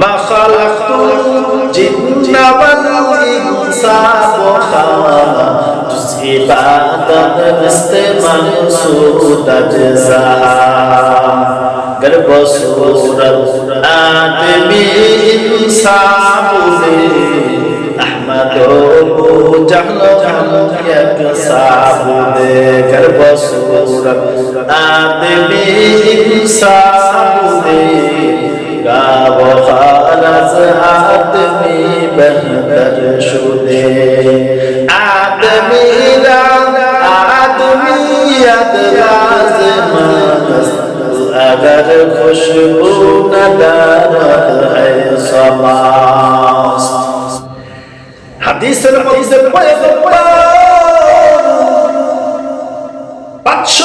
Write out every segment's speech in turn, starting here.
মা খালাকতুল জিন্না ওয়াল ইনসা ওয়া ইবাদত ইস্তেমাল সুদাজ জা গর্ব সুরত আদমি ইনসান আহমদ ও জাহল এক সাবুদে গর্ব সুরত আদমি یاد راز من است اگر خوشبو ندارد ای سماست حدیث المعیز باید بار بچه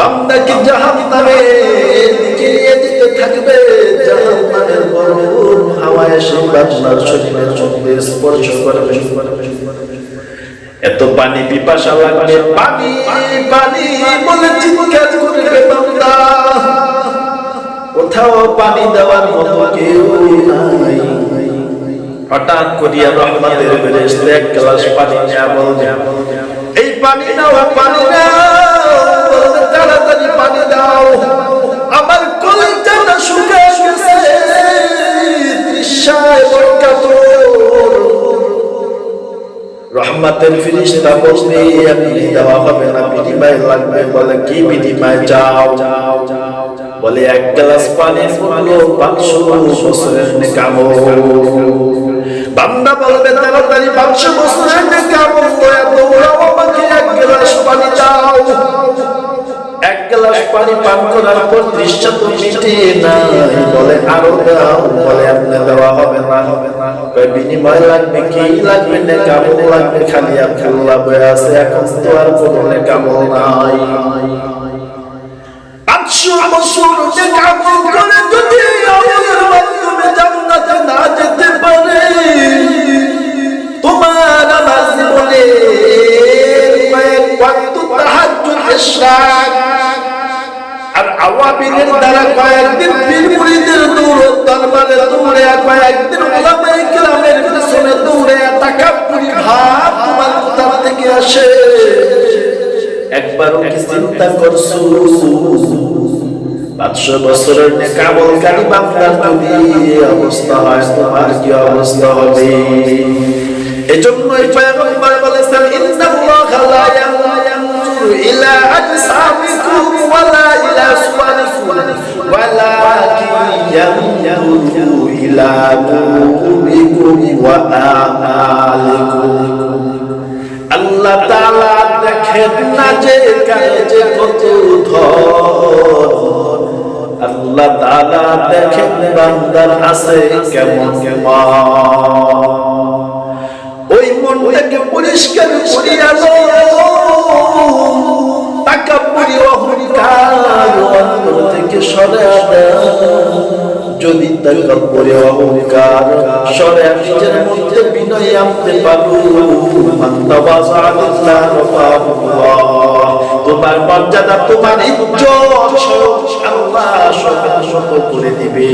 বান্দাকে জাহান্নামে দিকে নিয়ে যেতে থাকবে বান্দার শরীরের মধ্যে স্পর্শ করবে। এত পানি পিপাসা লাগবে। পানি পানি বলে চিৎকার করবে বান্দা। কোথাও পানি দেওয়ার মতো কেউ নাই। হঠাৎ করিয়া রহমতের ফেরেশতা এক গ্লাস পানি নেওয়া বলবে এই পানি নাও পানি নাও। রহমতের ফিরিস্তা আপনি দেওয়া হবে না বিনিময় লাগবে বলে, কি বিনিময় চাও বলে এক গ্লাস পানির মূল্য পাঁচশো বছরের নেকামো বান্দা বলবে, তাড়াতাড়ি পাঁচশো বছরের আমাকে এক গ্লাস পানি এক গ্লাস পানি পান করার পর দৃশ্য তো মিটে বলে আরও দাও, বলে আপনি দেওয়া না বিনিময় লাগবে কি লাগবে না কামল লাগবে খালি আব্দুল্লাহ বয়ে আছে, এখন তো আর কোনো কামল নাই। পাঁচশো বছর যে কামল করে যদি আমাদের মাধ্যমে জান্নাতে না যেতে পারে। চিন্তা করছ? পাঁচশো বছরের নেকামলকারী বান্দার যদি অবস্থা হয়, তোমার কি অবস্থা হবে? এজন্যই পয়গম্বর বলেছেন, ইন্নাল্লাহা লা ইলা ওয়ালা ইলা সুওয়ারিকুম ওয়ালাকিন ইলা ওয়া আমালিকুম। আল্লাহ তালা দেখেন না যে কাজে কত ধন। আল্লাহ তালা দেখেন বান্দার আছে কেমন কেমন। ওই মনটাকে পরিষ্কার করিয়া থেকে সরে যদি তাকাব্বুরি অহংকার, সরে নিজের মধ্যে বিনয় আনতে পারো। তোমার মর্যাদা, তোমার ইজ্জত আল্লাহ করে দিবে।